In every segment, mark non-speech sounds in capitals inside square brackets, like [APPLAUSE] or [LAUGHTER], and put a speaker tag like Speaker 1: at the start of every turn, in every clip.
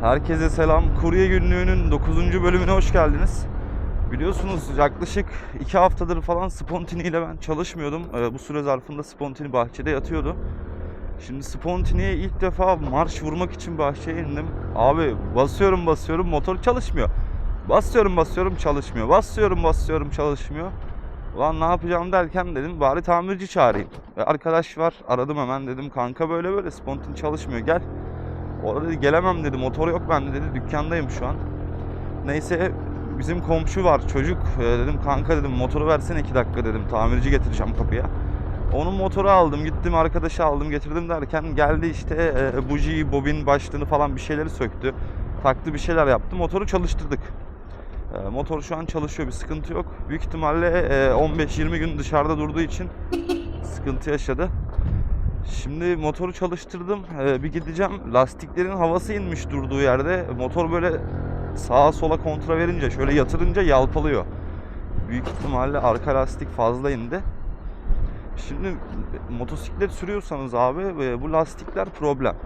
Speaker 1: Herkese selam. Kurye günlüğünün 9. bölümüne hoş geldiniz. Biliyorsunuz yaklaşık 2 haftadır falan Spontini ile ben çalışmıyordum. Ee, bu süre zarfında Spontini bahçede yatıyordu. Şimdi Spontini'ye ilk defa marş vurmak için bahçeye indim. Abi basıyorum basıyorum motor çalışmıyor. Basıyorum basıyorum çalışmıyor. Basıyorum basıyorum çalışmıyor. Ulan ne yapacağım derken dedim bari tamirci çağırayım. Ve arkadaş var aradım hemen dedim kanka böyle böyle Spontini çalışmıyor gel. O da dedi gelemem dedi motor yok bende dedi dükkandayım şu an. Neyse bizim komşu var çocuk Ee, dedim kanka dedim motoru versene iki dakika dedim tamirci getireceğim kapıya. Onun motoru aldım gittim arkadaşı aldım getirdim derken geldi işte e, bujiyi bobin başlığını falan bir şeyleri söktü. Taktı bir şeyler yaptı motoru çalıştırdık. E, motor şu an çalışıyor bir sıkıntı yok. Büyük ihtimalle e, 15-20 gün dışarıda durduğu için sıkıntı yaşadı. Şimdi motoru çalıştırdım. Ee, bir gideceğim. Lastiklerin havası inmiş durduğu yerde. Motor böyle sağa sola kontra verince, şöyle yatırınca yalpalıyor. Büyük ihtimalle arka lastik fazla indi. Şimdi motosiklet sürüyorsanız abi e, bu lastikler problem.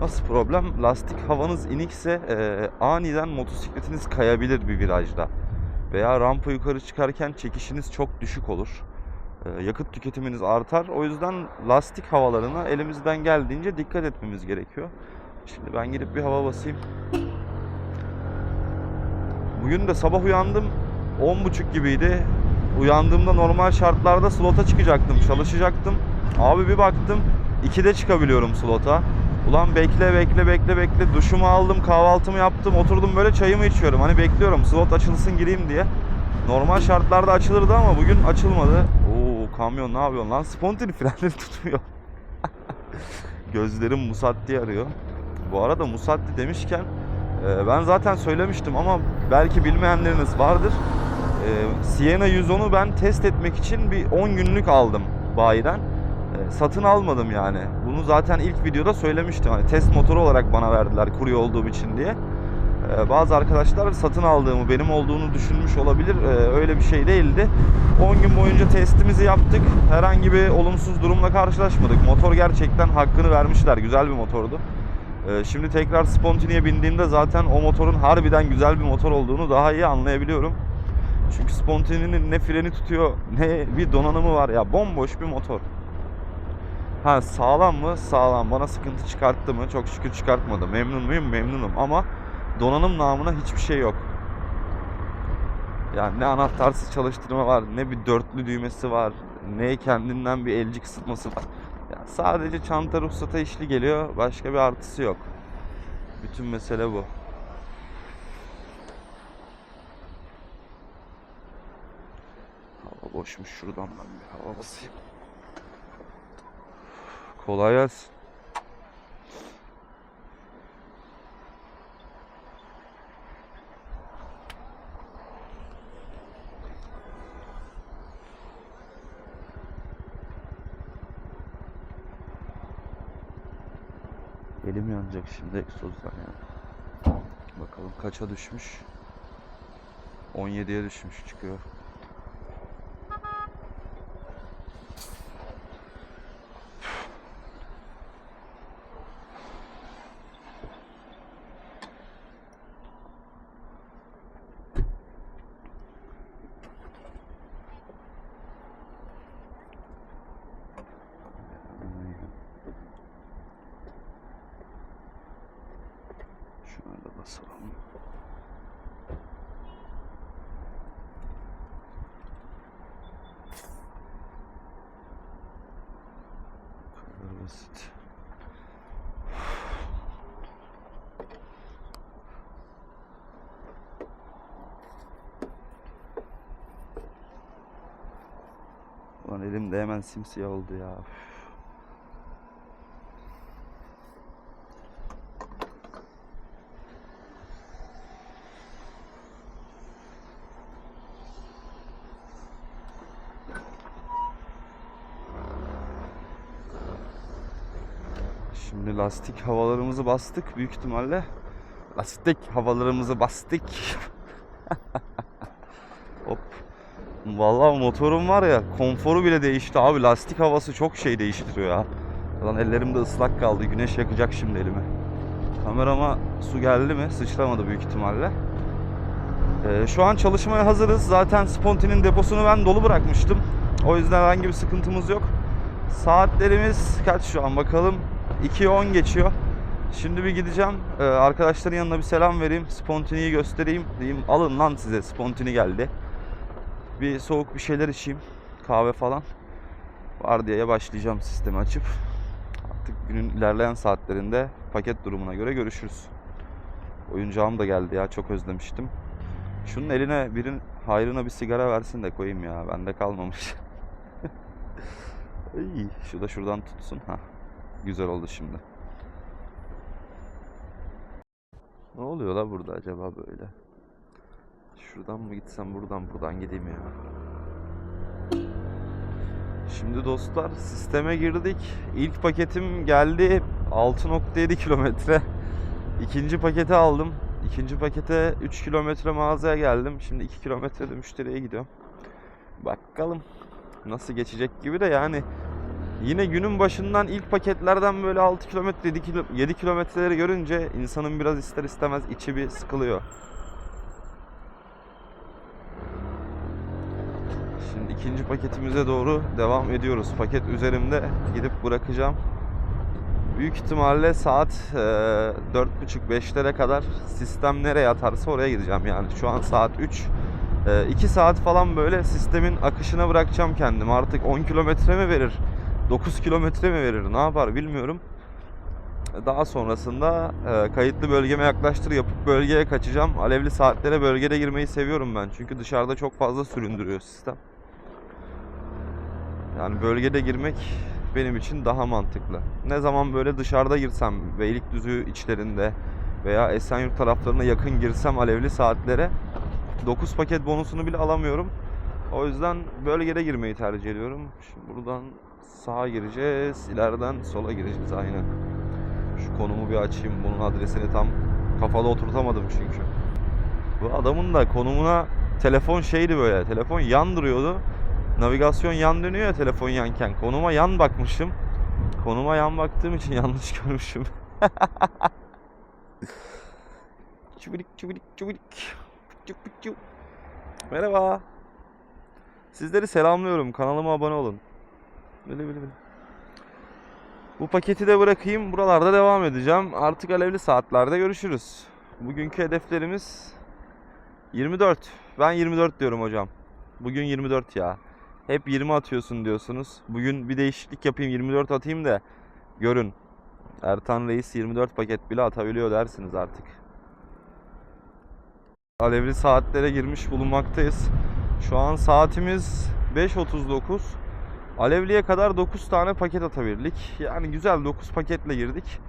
Speaker 1: Nasıl problem? Lastik havanız inikse e, aniden motosikletiniz kayabilir bir virajda. Veya rampa yukarı çıkarken çekişiniz çok düşük olur. E, yakıt tüketiminiz artar. O yüzden lastik havalarına elimizden geldiğince dikkat etmemiz gerekiyor. Şimdi ben gidip bir hava basayım. Bugün de sabah uyandım. 10.30 gibiydi. Uyandığımda normal şartlarda slota çıkacaktım, çalışacaktım. Abi bir baktım 2'de çıkabiliyorum slota. Ulan bekle bekle bekle bekle duşumu aldım kahvaltımı yaptım oturdum böyle çayımı içiyorum. Hani bekliyorum slot açılsın gireyim diye. Normal şartlarda açılırdı ama bugün açılmadı. Kamyon ne yapıyorsun lan? Spontini [LAUGHS] frenleri tutmuyor. [LAUGHS] Gözlerim Musatti arıyor. Bu arada Musatti demişken e, ben zaten söylemiştim ama belki bilmeyenleriniz vardır. E, Sienna 110'u ben test etmek için bir 10 günlük aldım bayiden. E, satın almadım yani. Bunu zaten ilk videoda söylemiştim. Hani test motoru olarak bana verdiler kurye olduğum için diye. Ee, bazı arkadaşlar satın aldığımı, benim olduğunu düşünmüş olabilir. Ee, öyle bir şey değildi. 10 gün boyunca testimizi yaptık. Herhangi bir olumsuz durumla karşılaşmadık. Motor gerçekten hakkını vermişler. Güzel bir motordu. Ee, şimdi tekrar Spontini'ye bindiğimde zaten o motorun harbiden güzel bir motor olduğunu daha iyi anlayabiliyorum. Çünkü Spontini'nin ne freni tutuyor ne bir donanımı var ya bomboş bir motor. Ha sağlam mı? Sağlam. Bana sıkıntı çıkarttı mı? Çok şükür çıkartmadı. Memnun muyum? Memnunum ama donanım namına hiçbir şey yok. Yani ne anahtarsız çalıştırma var, ne bir dörtlü düğmesi var, ne kendinden bir elcik ısıtması var. Yani sadece çanta ruhsata işli geliyor, başka bir artısı yok. Bütün mesele bu. Hava boşmuş şuradan ben bir hava basayım. Kolay gelsin. Elim yanacak şimdi egzozdan ya. Bakalım kaça düşmüş. 17'ye düşmüş çıkıyor. Şuna da basalım. Bu kadar basit. Ulan elim de hemen simsiyah oldu ya. Üf. Şimdi lastik havalarımızı bastık büyük ihtimalle. Lastik havalarımızı bastık. [LAUGHS] Hop. Vallahi motorum var ya konforu bile değişti abi. Lastik havası çok şey değiştiriyor ya. Lan ellerim de ıslak kaldı. Güneş yakacak şimdi elimi. Kamerama su geldi mi? Sıçramadı büyük ihtimalle. Ee, şu an çalışmaya hazırız. Zaten Sponti'nin deposunu ben dolu bırakmıştım. O yüzden herhangi bir sıkıntımız yok. Saatlerimiz kaç şu an bakalım. 2'ye 10 geçiyor. Şimdi bir gideceğim. Ee, arkadaşların yanına bir selam vereyim. Spontini'yi göstereyim. Diyeyim alın lan size Spontini geldi. Bir soğuk bir şeyler içeyim. Kahve falan. Vardiyaya başlayacağım sistemi açıp. Artık günün ilerleyen saatlerinde paket durumuna göre görüşürüz. Oyuncağım da geldi ya çok özlemiştim. Şunun eline birin hayrına bir sigara versin de koyayım ya. Bende kalmamış. [LAUGHS] İyi, şu da şuradan tutsun. Ha. Güzel oldu şimdi. Ne oluyor la burada acaba böyle? Şuradan mı gitsem buradan buradan gideyim ya. Şimdi dostlar sisteme girdik. İlk paketim geldi 6.7 kilometre. İkinci paketi aldım. İkinci pakete 3 kilometre mağazaya geldim. Şimdi 2 kilometre de müşteriye gidiyorum. Bakalım nasıl geçecek gibi de yani yine günün başından ilk paketlerden böyle 6 kilometre 7 kilo- 7 kilometreleri görünce insanın biraz ister istemez içi bir sıkılıyor. Şimdi ikinci paketimize doğru devam ediyoruz. Paket üzerimde gidip bırakacağım. Büyük ihtimalle saat e, 4.30-5'lere kadar sistem nereye atarsa oraya gideceğim. Yani şu an saat 3. 2 saat falan böyle sistemin akışına bırakacağım kendimi. Artık 10 kilometre mi verir? 9 kilometre mi verir? Ne yapar bilmiyorum. Daha sonrasında e, kayıtlı bölgeme yaklaştır yapıp bölgeye kaçacağım. Alevli saatlere bölgede girmeyi seviyorum ben. Çünkü dışarıda çok fazla süründürüyor sistem. Yani bölgede girmek benim için daha mantıklı. Ne zaman böyle dışarıda girsem Beylikdüzü içlerinde veya Esenyurt taraflarına yakın girsem alevli saatlere 9 paket bonusunu bile alamıyorum. O yüzden bölgede girmeyi tercih ediyorum. Şimdi buradan sağa gireceğiz. ileriden sola gireceğiz aynen. Şu konumu bir açayım. Bunun adresini tam kafada oturtamadım çünkü. Bu adamın da konumuna telefon şeydi böyle. Telefon yan duruyordu. Navigasyon yan dönüyor ya telefon yanken. Konuma yan bakmışım. Konuma yan baktığım için [LAUGHS] yanlış görmüşüm. [LAUGHS] çubilik çubilik çubilik. Çuk çuk. Merhaba. Sizleri selamlıyorum. Kanalıma abone olun. Böyle böyle böyle. Bu paketi de bırakayım. Buralarda devam edeceğim. Artık alevli saatlerde görüşürüz. Bugünkü hedeflerimiz 24. Ben 24 diyorum hocam. Bugün 24 ya. Hep 20 atıyorsun diyorsunuz. Bugün bir değişiklik yapayım 24 atayım da görün. Ertan Reis 24 paket bile atabiliyor dersiniz artık. Alevli saatlere girmiş bulunmaktayız. Şu an saatimiz 5.39. Alevli'ye kadar 9 tane paket atabildik. Yani güzel 9 paketle girdik.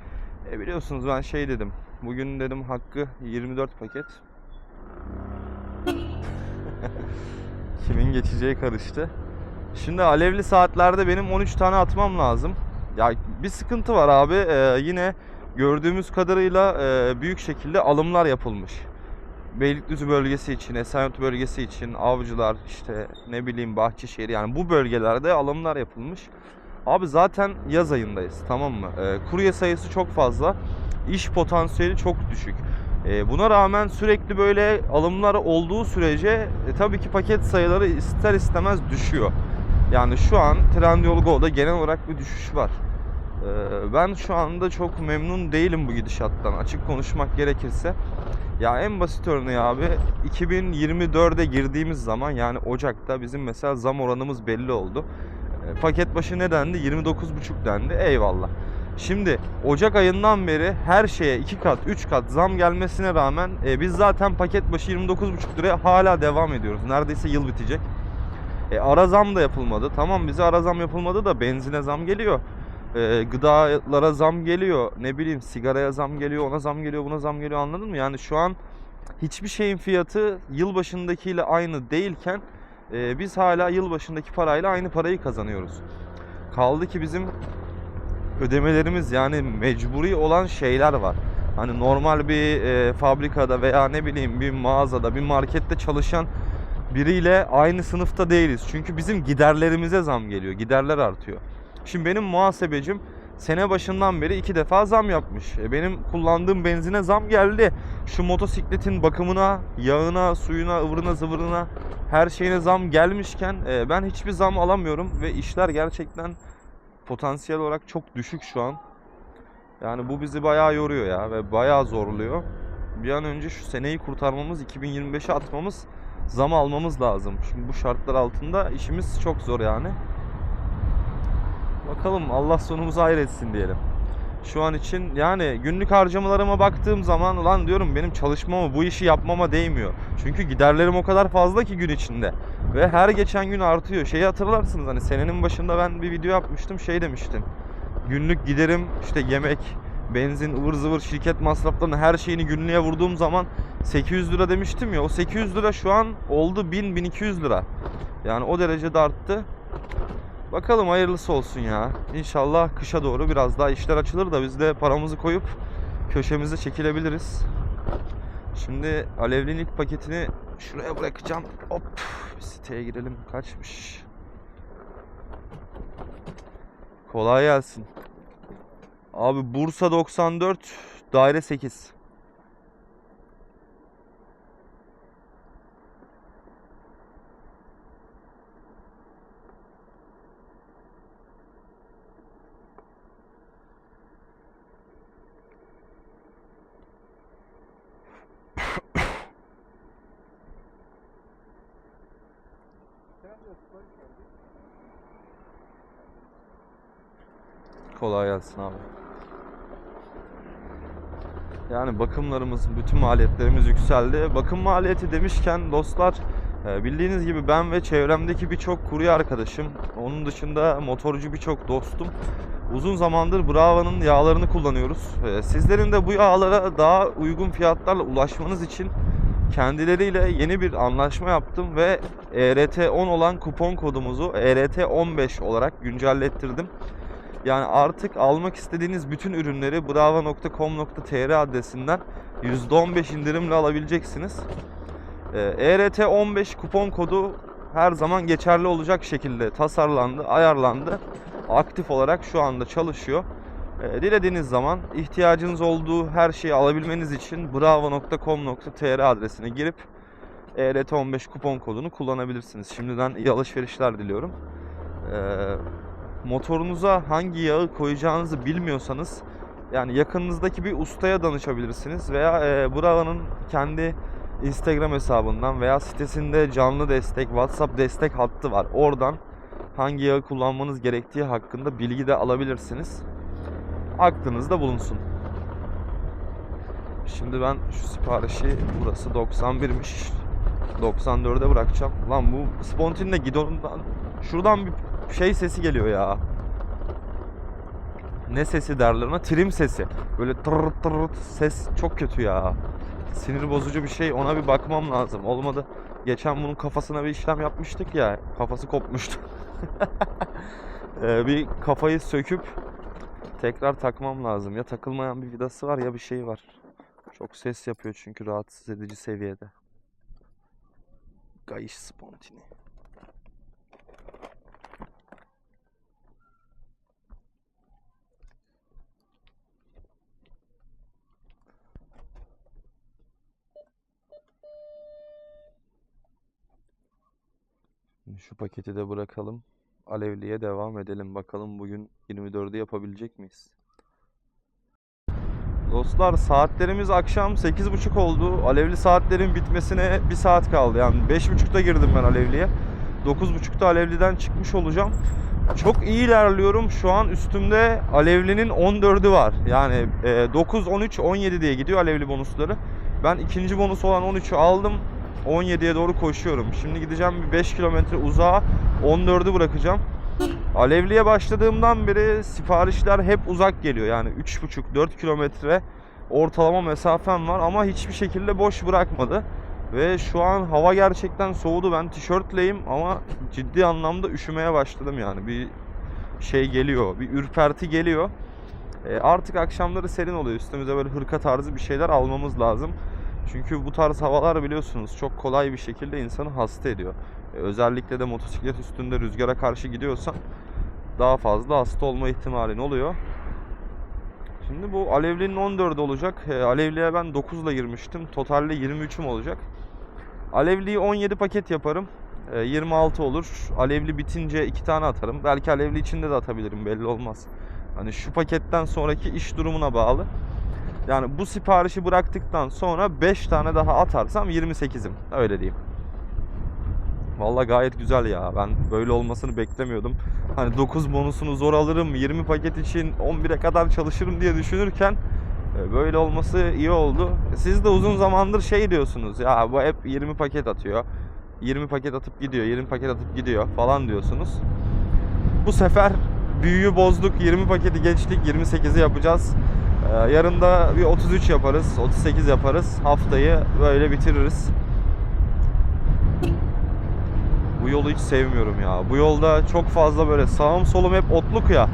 Speaker 1: E biliyorsunuz ben şey dedim. Bugün dedim hakkı 24 paket. [LAUGHS] Kimin geçeceği karıştı. Şimdi alevli saatlerde benim 13 tane atmam lazım. Ya bir sıkıntı var abi. Ee, yine gördüğümüz kadarıyla e, büyük şekilde alımlar yapılmış. Beylikdüzü bölgesi için, Esenyurt bölgesi için, Avcılar, işte ne bileyim Bahçeşehir yani bu bölgelerde alımlar yapılmış. Abi zaten yaz ayındayız tamam mı? Ee, kurye sayısı çok fazla, iş potansiyeli çok düşük. Ee, buna rağmen sürekli böyle alımlar olduğu sürece e, tabii ki paket sayıları ister istemez düşüyor. Yani şu an Trendyol Go'da genel olarak bir düşüş var. Ee, ben şu anda çok memnun değilim bu gidişattan açık konuşmak gerekirse. Ya en basit örneği abi 2024'e girdiğimiz zaman yani Ocak'ta bizim mesela zam oranımız belli oldu. E, Paket başı ne dendi? 29,5 dendi. Eyvallah. Şimdi Ocak ayından beri her şeye 2 kat 3 kat zam gelmesine rağmen e, biz zaten paket başı 29,5 liraya hala devam ediyoruz. Neredeyse yıl bitecek. E, ara zam da yapılmadı. Tamam bize ara zam yapılmadı da benzine zam geliyor. E, gıdalara zam geliyor. Ne bileyim sigaraya zam geliyor, ona zam geliyor, buna zam geliyor anladın mı? Yani şu an hiçbir şeyin fiyatı yılbaşındakiyle aynı değilken e, biz hala yılbaşındaki parayla aynı parayı kazanıyoruz. Kaldı ki bizim ödemelerimiz yani mecburi olan şeyler var. Hani normal bir e, fabrikada veya ne bileyim bir mağazada, bir markette çalışan biriyle aynı sınıfta değiliz. Çünkü bizim giderlerimize zam geliyor. Giderler artıyor. Şimdi benim muhasebecim sene başından beri iki defa zam yapmış. E benim kullandığım benzine zam geldi. Şu motosikletin bakımına, yağına, suyuna, ıvırına, zıvırına her şeyine zam gelmişken e, ben hiçbir zam alamıyorum ve işler gerçekten potansiyel olarak çok düşük şu an. Yani bu bizi bayağı yoruyor ya ve bayağı zorluyor. Bir an önce şu seneyi kurtarmamız, 2025'e atmamız, zam almamız lazım. Şimdi bu şartlar altında işimiz çok zor yani. Bakalım Allah sonumuzu hayretsin diyelim. Şu an için yani günlük harcamalarıma baktığım zaman ulan diyorum benim çalışmama bu işi yapmama değmiyor. Çünkü giderlerim o kadar fazla ki gün içinde. Ve her geçen gün artıyor. Şeyi hatırlarsınız hani senenin başında ben bir video yapmıştım şey demiştim. Günlük giderim işte yemek, benzin, ıvır zıvır şirket masraflarını her şeyini günlüğe vurduğum zaman 800 lira demiştim ya. O 800 lira şu an oldu 1000-1200 lira. Yani o derecede arttı. Bakalım hayırlısı olsun ya. İnşallah kışa doğru biraz daha işler açılır da biz de paramızı koyup köşemize çekilebiliriz. Şimdi alevlinin ilk paketini şuraya bırakacağım. Hop siteye girelim. Kaçmış? Kolay gelsin. Abi Bursa 94 daire 8. Kolay gelsin abi. Yani bakımlarımız, bütün maliyetlerimiz yükseldi. Bakım maliyeti demişken dostlar e, bildiğiniz gibi ben ve çevremdeki birçok kurye arkadaşım, onun dışında motorcu birçok dostum uzun zamandır Brava'nın yağlarını kullanıyoruz. E, Sizlerin de bu yağlara daha uygun fiyatlarla ulaşmanız için kendileriyle yeni bir anlaşma yaptım ve ERT10 olan kupon kodumuzu ERT15 olarak güncellettirdim. Yani artık almak istediğiniz bütün ürünleri brava.com.tr adresinden %15 indirimle alabileceksiniz. Ee, ERT15 kupon kodu her zaman geçerli olacak şekilde tasarlandı, ayarlandı. Aktif olarak şu anda çalışıyor. Ee, dilediğiniz zaman ihtiyacınız olduğu her şeyi alabilmeniz için bravo.com.tr adresine girip ERT15 kupon kodunu kullanabilirsiniz. Şimdiden iyi alışverişler diliyorum. Ee, motorunuza hangi yağı koyacağınızı bilmiyorsanız yani yakınınızdaki bir ustaya danışabilirsiniz veya e, Brava'nın kendi Instagram hesabından veya sitesinde canlı destek, WhatsApp destek hattı var. Oradan hangi yağı kullanmanız gerektiği hakkında bilgi de alabilirsiniz. Aklınızda bulunsun. Şimdi ben şu siparişi burası 91'miş. 94'e bırakacağım. Lan bu spontinle gidonundan şuradan bir şey sesi geliyor ya. Ne sesi derler ona? Trim sesi. Böyle tır tır ses çok kötü ya. Sinir bozucu bir şey. Ona bir bakmam lazım. Olmadı. Geçen bunun kafasına bir işlem yapmıştık ya. Kafası kopmuştu. [LAUGHS] Ee, bir kafayı söküp tekrar takmam lazım. Ya takılmayan bir vidası var ya bir şey var. Çok ses yapıyor çünkü rahatsız edici seviyede. Gayiş spontini. Şu paketi de bırakalım. Alevliye devam edelim. Bakalım bugün 24'ü yapabilecek miyiz? Dostlar saatlerimiz akşam 8.30 oldu. Alevli saatlerin bitmesine 1 saat kaldı. Yani 5.30'da girdim ben Alevli'ye. 9.30'da Alevli'den çıkmış olacağım. Çok iyi ilerliyorum. Şu an üstümde Alevli'nin 14'ü var. Yani e, 9, 13, 17 diye gidiyor Alevli bonusları. Ben ikinci bonus olan 13'ü aldım. 17'ye doğru koşuyorum. Şimdi gideceğim bir 5 kilometre uzağa 14'ü bırakacağım. Alevli'ye başladığımdan beri siparişler hep uzak geliyor. Yani 3,5-4 kilometre ortalama mesafem var ama hiçbir şekilde boş bırakmadı. Ve şu an hava gerçekten soğudu. Ben tişörtleyim ama ciddi anlamda üşümeye başladım yani. Bir şey geliyor, bir ürperti geliyor. E, artık akşamları serin oluyor. Üstümüze böyle hırka tarzı bir şeyler almamız lazım. Çünkü bu tarz havalar biliyorsunuz çok kolay bir şekilde insanı hasta ediyor. E, özellikle de motosiklet üstünde rüzgara karşı gidiyorsan daha fazla hasta olma ihtimalin oluyor. Şimdi bu Alevli'nin 14 olacak. E, Alevli'ye ben 9 ile girmiştim. Totalde 23'üm olacak. Alevli'yi 17 paket yaparım. E, 26 olur. Alevli bitince 2 tane atarım. Belki Alevli içinde de atabilirim belli olmaz. Hani şu paketten sonraki iş durumuna bağlı. Yani bu siparişi bıraktıktan sonra 5 tane daha atarsam 28'im. Öyle diyeyim. Valla gayet güzel ya. Ben böyle olmasını beklemiyordum. Hani 9 bonusunu zor alırım, 20 paket için 11'e kadar çalışırım diye düşünürken e, böyle olması iyi oldu. Siz de uzun zamandır şey diyorsunuz. Ya bu hep 20 paket atıyor. 20 paket atıp gidiyor, 20 paket atıp gidiyor falan diyorsunuz. Bu sefer büyüyü bozduk. 20 paketi geçtik. 28'i yapacağız. Ee, yarın da bir 33 yaparız. 38 yaparız. Haftayı böyle bitiririz. Bu yolu hiç sevmiyorum ya. Bu yolda çok fazla böyle sağım solum hep otluk ya.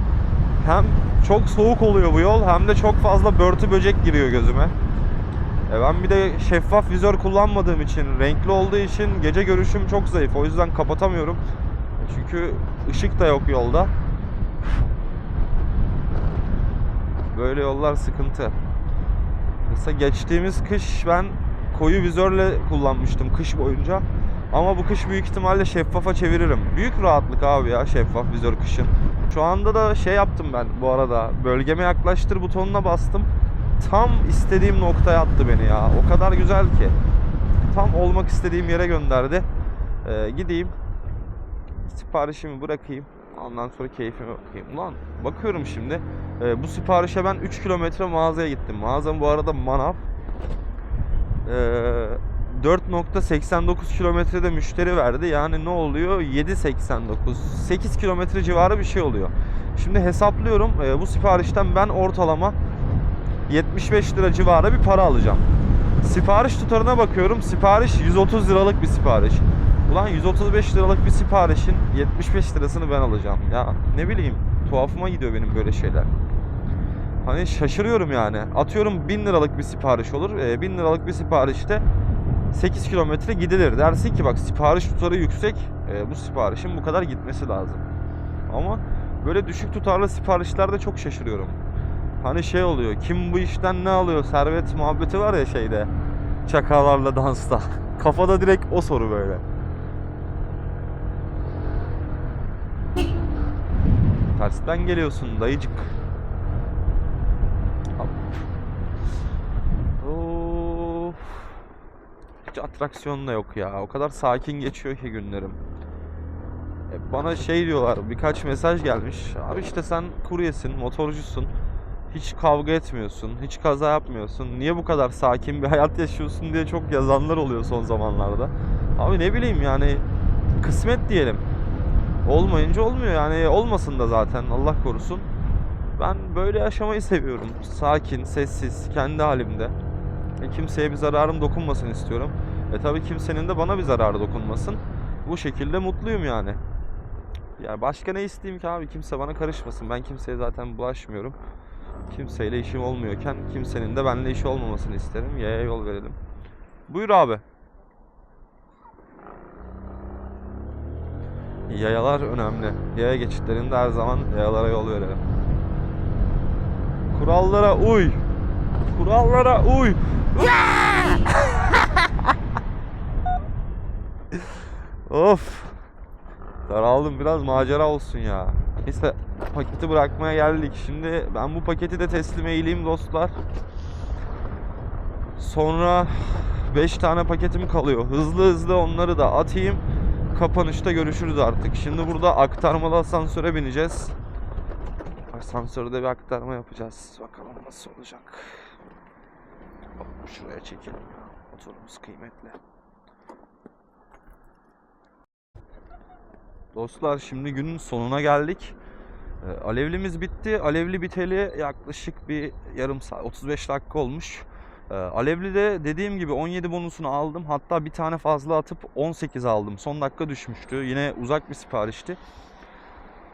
Speaker 1: Hem çok soğuk oluyor bu yol hem de çok fazla börtü böcek giriyor gözüme. E ben bir de şeffaf vizör kullanmadığım için, renkli olduğu için gece görüşüm çok zayıf. O yüzden kapatamıyorum. Çünkü ışık da yok yolda. Böyle yollar sıkıntı. Mesela geçtiğimiz kış ben koyu vizörle kullanmıştım kış boyunca. Ama bu kış büyük ihtimalle şeffafa çeviririm. Büyük rahatlık abi ya şeffaf vizör kışın. Şu anda da şey yaptım ben bu arada. Bölgeme yaklaştır butonuna bastım. Tam istediğim noktaya attı beni ya. O kadar güzel ki. Tam olmak istediğim yere gönderdi. Ee, gideyim. Siparişimi bırakayım. Ondan sonra keyfime bakayım. Ulan bakıyorum şimdi. Ee, bu siparişe ben 3 kilometre mağazaya gittim. Mağazam bu arada manav. Ee, 4.89 kilometrede müşteri verdi. Yani ne oluyor? 7.89. 8 kilometre civarı bir şey oluyor. Şimdi hesaplıyorum. Ee, bu siparişten ben ortalama 75 lira civarı bir para alacağım. Sipariş tutarına bakıyorum. Sipariş 130 liralık bir sipariş. Ulan 135 liralık bir siparişin 75 lirasını ben alacağım. Ya ne bileyim tuhafıma gidiyor benim böyle şeyler. Hani şaşırıyorum yani. Atıyorum 1000 liralık bir sipariş olur. E, 1000 liralık bir siparişte 8 kilometre gidilir. Dersin ki bak sipariş tutarı yüksek. E, bu siparişin bu kadar gitmesi lazım. Ama böyle düşük tutarlı siparişlerde çok şaşırıyorum. Hani şey oluyor. Kim bu işten ne alıyor? Servet muhabbeti var ya şeyde. Çakallarla dansta. [LAUGHS] Kafada direkt o soru böyle. Tersten geliyorsun dayıcık. Of. Hiç atraksiyon da yok ya. O kadar sakin geçiyor ki günlerim. E, Bana şey diyorlar, birkaç mesaj gelmiş. Abi işte sen kuryesin, motorcusun. Hiç kavga etmiyorsun, hiç kaza yapmıyorsun. Niye bu kadar sakin bir [LAUGHS] hayat yaşıyorsun diye çok yazanlar oluyor son zamanlarda. Abi ne bileyim yani kısmet diyelim. Olmayınca olmuyor yani olmasın da zaten Allah korusun. Ben böyle yaşamayı seviyorum. Sakin, sessiz, kendi halimde. E, kimseye bir zararım dokunmasın istiyorum. E tabi kimsenin de bana bir zararı dokunmasın. Bu şekilde mutluyum yani. Yani başka ne isteyeyim ki abi? Kimse bana karışmasın. Ben kimseye zaten bulaşmıyorum. Kimseyle işim olmuyorken kimsenin de benimle işi olmamasını isterim. Yaya yol verelim. Buyur abi. Yayalar önemli. Yaya geçitlerinde her zaman yayalara yol verelim. Kurallara uy. Kurallara uy. [LAUGHS] of. Daraldım biraz macera olsun ya. Neyse paketi bırakmaya geldik. Şimdi ben bu paketi de teslim eğileyim dostlar. Sonra 5 tane paketim kalıyor. Hızlı hızlı onları da atayım. Kapanışta görüşürüz artık. Şimdi burada aktarmalı asansöre bineceğiz. Asansörde bir aktarma yapacağız. Bakalım nasıl olacak. Şuraya çekelim ya. Motorumuz kıymetli. Dostlar şimdi günün sonuna geldik. Ee, Alevlimiz bitti. Alevli biteli yaklaşık bir yarım saat 35 dakika olmuş. Ee, Alevli de dediğim gibi 17 bonusunu aldım. Hatta bir tane fazla atıp 18 aldım. Son dakika düşmüştü. Yine uzak bir siparişti.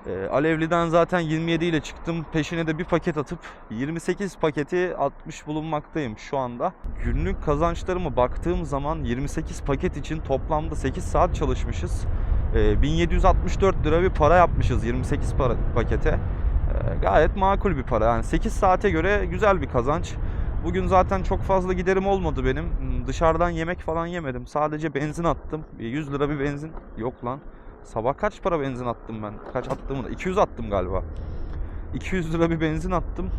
Speaker 1: Ee, Alevli'den zaten 27 ile çıktım. Peşine de bir paket atıp 28 paketi atmış bulunmaktayım şu anda. Günlük kazançlarıma baktığım zaman 28 paket için toplamda 8 saat çalışmışız. Ee, 1764 lira bir para yapmışız 28 para, pakete. gayet makul bir para. Yani 8 saate göre güzel bir kazanç. Bugün zaten çok fazla giderim olmadı benim. Hmm, Dışarıdan yemek falan yemedim. Sadece benzin attım. Bir 100 lira bir benzin. Yok lan. Sabah kaç para benzin attım ben? Kaç attığımı da 200 attım galiba. 200 lira bir benzin attım.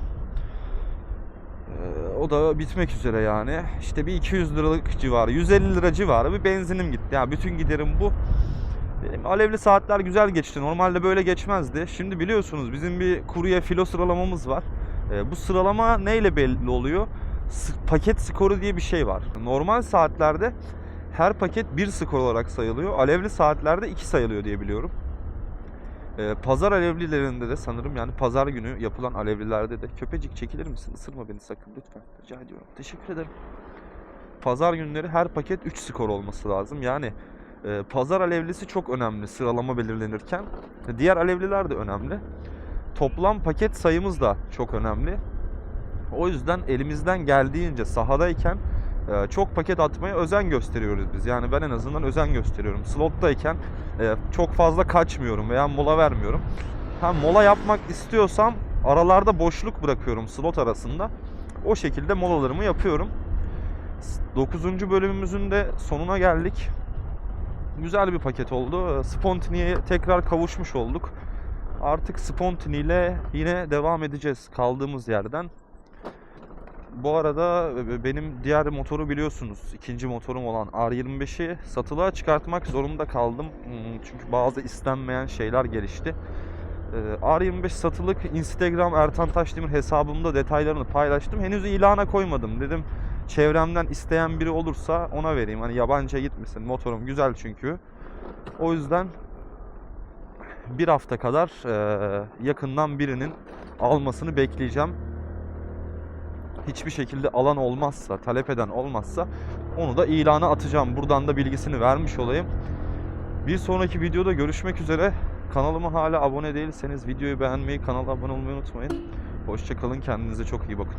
Speaker 1: Ee, o da bitmek üzere yani. İşte bir 200 liralık civarı, 150 lira civarı bir benzinim gitti. Yani bütün giderim bu. Benim alevli saatler güzel geçti. Normalde böyle geçmezdi. Şimdi biliyorsunuz bizim bir kurye filo sıralamamız var. Ee, bu sıralama neyle belli oluyor? Paket skoru diye bir şey var. Normal saatlerde her paket bir skor olarak sayılıyor. Alevli saatlerde iki sayılıyor diye biliyorum. Ee, pazar alevlilerinde de sanırım yani pazar günü yapılan alevlilerde de köpecik çekilir misin? Isırma beni sakın lütfen. Rica ediyorum. Teşekkür ederim. Pazar günleri her paket 3 skor olması lazım. Yani e, pazar alevlisi çok önemli sıralama belirlenirken. Diğer alevliler de önemli. Toplam paket sayımız da çok önemli. O yüzden elimizden geldiğince sahadayken e, çok paket atmaya özen gösteriyoruz biz. Yani ben en azından özen gösteriyorum. Slottayken e, çok fazla kaçmıyorum veya mola vermiyorum. Ha mola yapmak istiyorsam aralarda boşluk bırakıyorum slot arasında. O şekilde molalarımı yapıyorum. 9. bölümümüzün de sonuna geldik. Güzel bir paket oldu. Spontini'ye tekrar kavuşmuş olduk. Artık Spontini ile yine devam edeceğiz kaldığımız yerden. Bu arada e, benim diğer motoru biliyorsunuz. ikinci motorum olan R25'i satılığa çıkartmak zorunda kaldım. Hmm, Çünkü bazı istenmeyen şeyler gelişti. Ee, R25 satılık Instagram Ertan Taşdemir hesabımda detaylarını paylaştım. Henüz ilana koymadım. Dedim çevremden isteyen biri olursa ona vereyim. Hani yabancıya gitmesin. Motorum güzel çünkü. O yüzden bir hafta kadar e, yakından birinin almasını bekleyeceğim. Hiçbir şekilde alan olmazsa, talep eden olmazsa onu da ilana atacağım. Buradan da bilgisini vermiş olayım. Bir sonraki videoda görüşmek üzere. Kanalıma hala abone değilseniz videoyu beğenmeyi, kanala abone olmayı unutmayın. Hoşçakalın, kendinize çok iyi bakın.